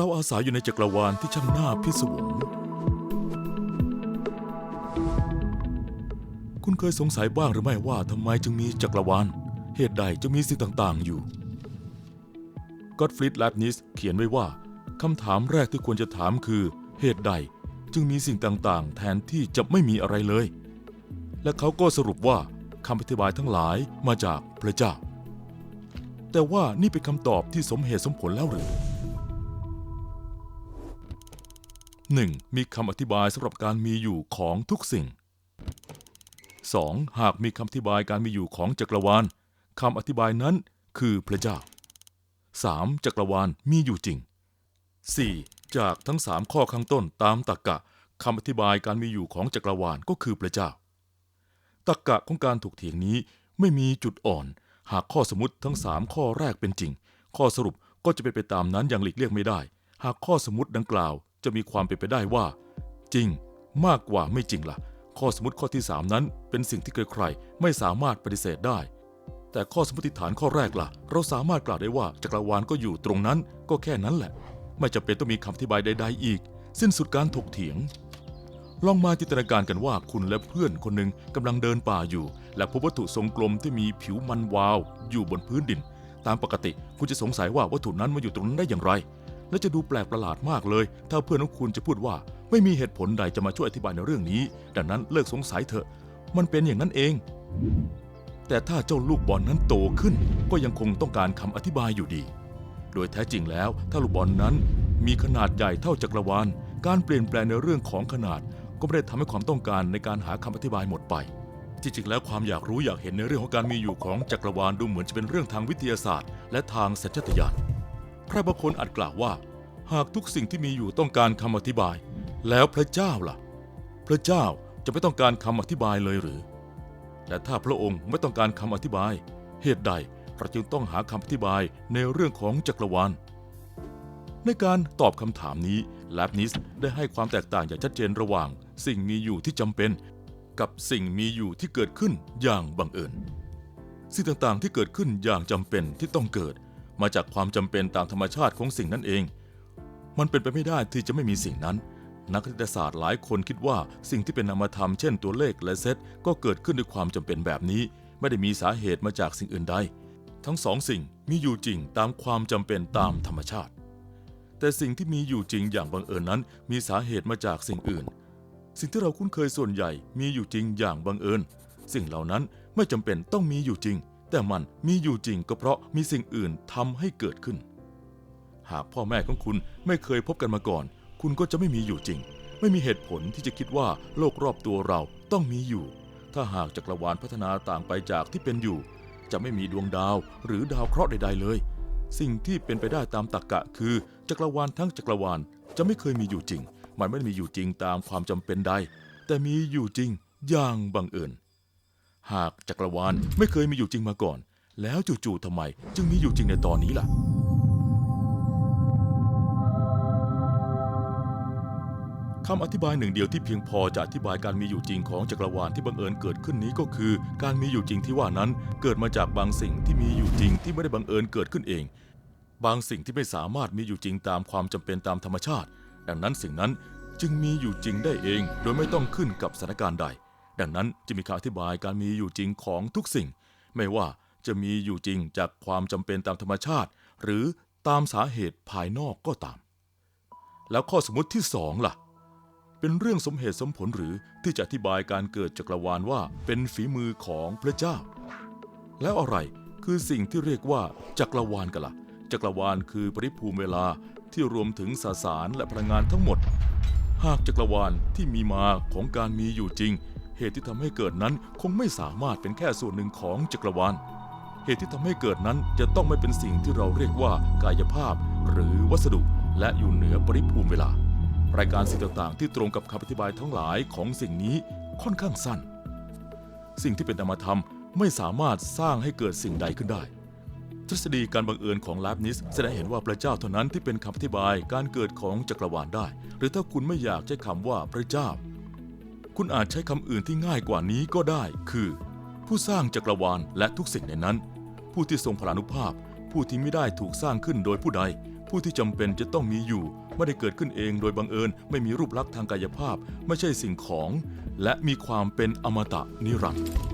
เราอาศัยอยู่ในจักรวาลที่ช่างน่าพิศวง คุณเคยสงสัยบ้างหรือไม่ว่าทำไมจึงมีจักรวาล เหตุใดจึงมีสิ่งต่างๆ อยู่ก็อดฟริดแลบนิสเขียนไว้ว่าคำถามแรกที่ควรจะถามคือ เหตุใดจึงมีสิ่งต่างๆ แทนที่จะไม่มีอะไรเลย และเขาก็สรุปว่าคำอธิบายทั้งหลายมาจากพระเจ้า แต่ว่านี่เป็นคำตอบที่สมเหตุสมผลแล้วหรือ 1. มีคำอธิบายสำหรับการมีอยู่ของทุกสิ่ง 2. หากมีคำอธิบายการมีอยู่ของจักรวาลคำอธิบายนั้นคือพระเจ้า 3. จักรวาลมีอยู่จริง 4. จากทั้ง 3 ข้อข้างต้นตามตรรกะคำอธิบายการมีอยู่ของจักรวาลก็คือพระเจ้าตรรกะของการถกเถียงนี้ไม่มีจุดอ่อน หากข้อสมมติทั้ง 3 ข้อแรกเป็นจริง ข้อสรุปก็จะเป็นไปตามนั้นอย่างหลีกเลี่ยงไม่ได้ หากข้อสมมติดังกล่าว จะมีความเป็นไปได้ว่า จริงมากกว่าไม่จริงล่ะ ข้อสมมติข้อที่ 3 นั้น เป็นสิ่งที่ใครๆไม่สามารถปฏิเสธได้ แต่ข้อสมมติฐานข้อแรกล่ะ เราสามารถกล่าวได้ว่าจักรวาลก็อยู่ตรงนั้นก็แค่นั้นแหละ ไม่จำเป็นต้องมีคำอธิบายใด ๆ อีก สิ้นสุดการถกเถียงลองมาจินตนาการกันว่าคุณและเพื่อนคนหนึ่งกำลังเดินป่าอยู่ และพบวัตถุทรงกลมที่มีผิวมันวาว อยู่บนพื้นดิน ตามปกติคุณจะสงสัยว่าวัตถุนั้นมาอยู่ตรงนั้นได้อย่างไร และจะดูแปลกประหลาดมากเลย ถ้าเพื่อนของคุณจะพูดว่าไม่มีเหตุผลใดจะมาช่วยอธิบายในเรื่องนี้ ดังนั้นเลิกสงสัยเถอะ มันเป็นอย่างนั้นเอง แต่ถ้าเจ้าลูกบอลนั้นโตขึ้น ก็ยังคงต้องการคำอธิบายอยู่ดี โดยแท้จริงแล้ว ถ้าลูกบอลนั้น มีขนาดใหญ่เท่าจักรวาล การเปลี่ยนแปลงในเรื่องของขนาด ก็ไม่ได้ทำให้ความต้องการในการหาคำอธิบายหมดไปจริงๆแล้วความอยากรู้อยากเห็นในเรื่องของการมีอยู่ของจักรวาลดูเหมือนจะเป็นเรื่องทางวิทยาศาสตร์ และทางสัญชาตญาณ ใครบางคนอาจกล่าวว่า หากทุกสิ่งที่มีอยู่ต้องการคำอธิบาย แล้วพระเจ้าล่ะ พระเจ้าจะไม่ต้องการคำอธิบายเลยหรือ และถ้าพระองค์ไม่ต้องการคำอธิบาย เหตุใดเราจึงต้องหาคำอธิบายในเรื่องของจักรวาล ในการตอบคำถามนี้แลบนิสได้ให้ความแตกต่างอย่างชัดเจนระหว่าง สิ่งมีอยู่ที่จำเป็น กับสิ่งมีอยู่ที่เกิดขึ้นอย่างบังเอิญ สิ่งต่างๆที่เกิดขึ้นอย่างจำเป็นที่ต้องเกิด มาจากความจำเป็นตามธรรมชาติของสิ่งนั้นเอง มันเป็นไปไม่ได้ที่จะไม่มีสิ่งนั้น นักคณิตศาสตร์หลายคนคิดว่าสิ่งที่เป็นนามธรรมเช่นตัวเลขและเซตก็เกิดขึ้นด้วยความจำเป็นแบบนี้ ไม่ได้มีสาเหตุมาจากสิ่งอื่นใด ทั้งสองสิ่งมีอยู่จริงตามความจำเป็นตามธรรมชาติ แต่สิ่งที่มีอยู่จริงอย่างบังเอิญนั้น มีสาเหตุมาจากสิ่งอื่น สิ่งที่เราคุ้นเคยส่วนใหญ่มีอยู่จริงอย่างบังเอิญ สิ่งเหล่านั้นไม่จำเป็นต้องมีอยู่จริง แต่มันมีอยู่จริงก็เพราะมีสิ่งอื่นทำให้เกิดขึ้น หากพ่อแม่ของคุณไม่เคยพบกันมาก่อน คุณก็จะไม่มีอยู่จริง ไม่มีเหตุผลที่จะคิดว่าโลกรอบตัวเราต้องมีอยู่ ถ้าหากจักรวาลพัฒนาต่างไปจากที่เป็นอยู่ จะไม่มีดวงดาวหรือดาวเคราะห์ใด ๆ เลย สิ่งที่เป็นไปได้ตามตรรกะคือจักรวาลทั้งจักรวาลจะไม่เคยมีอยู่จริง มันไม่มีอยู่จริงตามความจำเป็นใด แต่มีอยู่จริงอย่างบังเอิญ หากจักรวาลไม่เคยมีอยู่จริงมาก่อน แล้วจู่ๆทำไม จึงมีอยู่จริงในตอนนี้ล่ะ คำอธิบายหนึ่งเดียวที่เพียงพอจะอธิบายการมีอยู่จริงของจักรวาลที่บังเอิญเกิดขึ้นนี้ก็คือ การมีอยู่จริงที่ว่านั้นเกิดมาจากบางสิ่งที่มีอยู่จริงที่ไม่ได้บังเอิญเกิดขึ้นเอง บางสิ่งที่ไม่สามารถมีอยู่จริงตามความจำเป็นตามธรรมชาติ ดังนั้นสิ่งนั้นจึงมีอยู่จริงได้เอง โดยไม่ต้องขึ้นกับสถานการณ์ใด ดังนั้นจะมีคำอธิบายการมีอยู่จริงของทุกสิ่ง ไม่ว่าจะมีอยู่จริงจากความจำเป็นตามธรรมชาติ หรือตามสาเหตุภายนอกก็ตาม แล้วข้อสมมติที่สองล่ะ เป็นเรื่องสมเหตุสมผลหรือที่จะอธิบายการเกิดจักรวาลว่าเป็นฝีมือของพระเจ้า แล้วอะไรคือสิ่งที่เรียกว่าจักรวาลกันละ่ะ จักรวาลคือปริภูมิเวลาที่รวมถึงสสารและพลังงานทั้งหมด หากจักรวาลที่มีมาของการมีอยู่จริง เหตุที่ทำให้เกิดนั้นคงไม่สามารถเป็นแค่ส่วนหนึ่งของจักรวาล เหตุที่ทำให้เกิดนั้นจะต้องไม่เป็นสิ่งที่เราเรียกว่ากายภาพ หรือวัสดุและอยู่เหนือปริภูมิเวลา รายการสิ่งต่างๆ ที่ตรงกับคำอธิบายทั้งหลายของสิ่งนี้ค่อนข้างสั้น สิ่งที่เป็นนามธรรมไม่สามารถสร้างให้เกิดสิ่งใดขึ้นได้ทฤษฎีการบังเอิญของลาบนิสแสดงเห็นว่าพระเจ้าเท่านั้นที่เป็นคำอธิบายการเกิดของจักรวาลได้ หรือถ้าคุณไม่อยากใช้คำว่าพระเจ้า คุณอาจใช้คำอื่นที่ง่ายกว่านี้ก็ได้ คือ ผู้สร้างจักรวาลและทุกสิ่งในนั้น ผู้ที่ทรงพลานุภาพ ผู้ที่ไม่ได้ถูกสร้างขึ้นโดยผู้ใด ผู้ที่จำเป็นจะต้องมีอยู่ ไม่ได้เกิดขึ้นเองโดยบังเอิญ ไม่มีรูปลักษณ์ทางกายภาพ ไม่ใช่สิ่งของ และมีความเป็นอมตะนิรันดร์